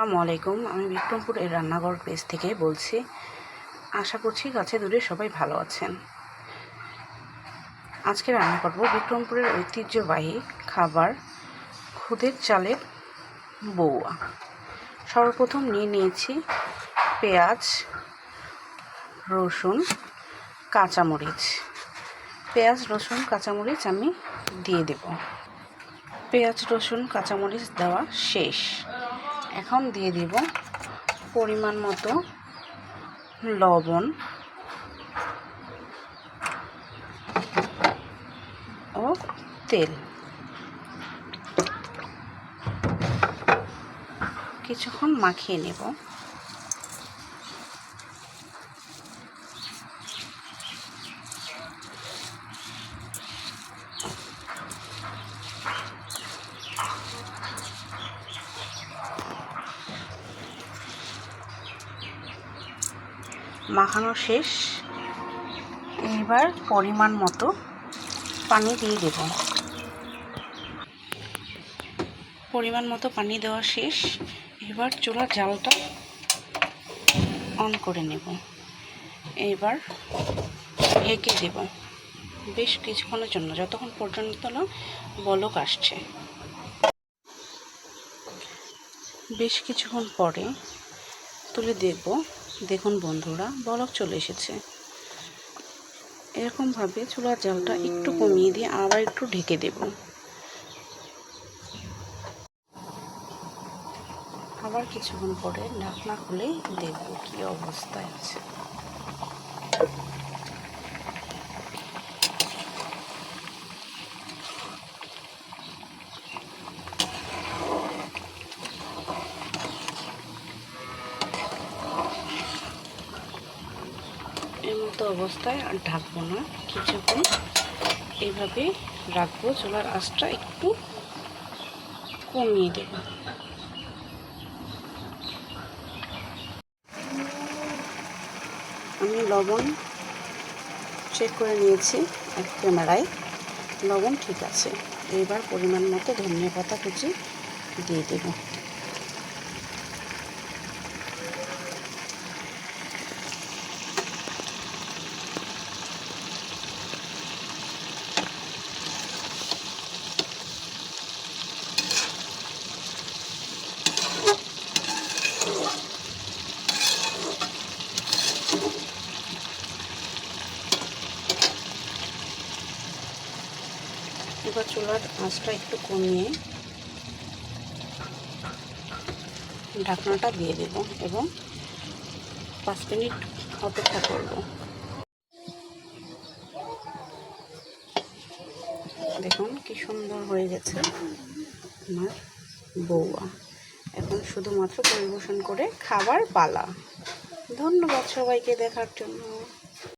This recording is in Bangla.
আসসালামু আলাইকুম। আমি বিক্রমপুর এর রান্নাঘর পেজ থেকে বলছি, আশা করছি কাছে দূরে সবাই ভালো আছেন। আজকে রান্না করব বিক্রমপুরের ঐতিহ্যবাহী খাবার খুদের চালের বৌয়া। সর্বপ্রথম নিয়ে নিয়েছি পেঁয়াজ, রসুন, কাঁচামরিচ। পেঁয়াজ, রসুন, কাঁচামরিচ আমি দিয়ে দেব। পেঁয়াজ, রসুন, কাঁচামরিচ দেওয়া শেষ। এখন দিয়ে দিব পরিমাণ মতো লবণ ও তেল। কিছুক্ষণ মাখিয়ে নেব। মাখানো শেষ। এবার পরিমাণ মতো পানি দিয়ে দেব। পরিমাণ মতো পানি দেওয়া শেষ। এবার চুলার জালটা অন করে নেব। এবার ঢেকে দেব। বেশ কিছুক্ষণের জন্য, যতক্ষণ পর্যন্ত না বলক আসছে। বেশ কিছুক্ষণ পরে তুলে দেখব দেখুন বন্ধুরা বলক চলে এসেছে। এরকমভাবে চুলার জালটা একটু কমিয়ে দিয়ে আবার একটু ঢেকে দেব। আবার কিছুক্ষণ পরে ঢাকনা খুলে দেখব কী অবস্থায় আছে এর মতো অবস্থায় আর ঢাকবো না, কিছুক্ষণ এইভাবে রাখব। চুলার আঁচটা একটু কমিয়ে দেব। আমি লবণ চেক করে নিয়েছি এক ক্যামেরায়। লবণ ঠিক আছে। এবার পরিমাণ মতো ধনিয়া পাতা কুচি দিয়ে দেবো। এবার চুলার আঁচটা একটু কমিয়ে ঢাকনাটা দিয়ে দেব এবং পাঁচ মিনিট অপেক্ষা করব। দেখুন কি সুন্দর হয়ে গেছে আমার বৌয়া। এখন শুধুমাত্র পরিবেশন করে খাবার পালা। ধন্যবাদ সবাইকে দেখার জন্য।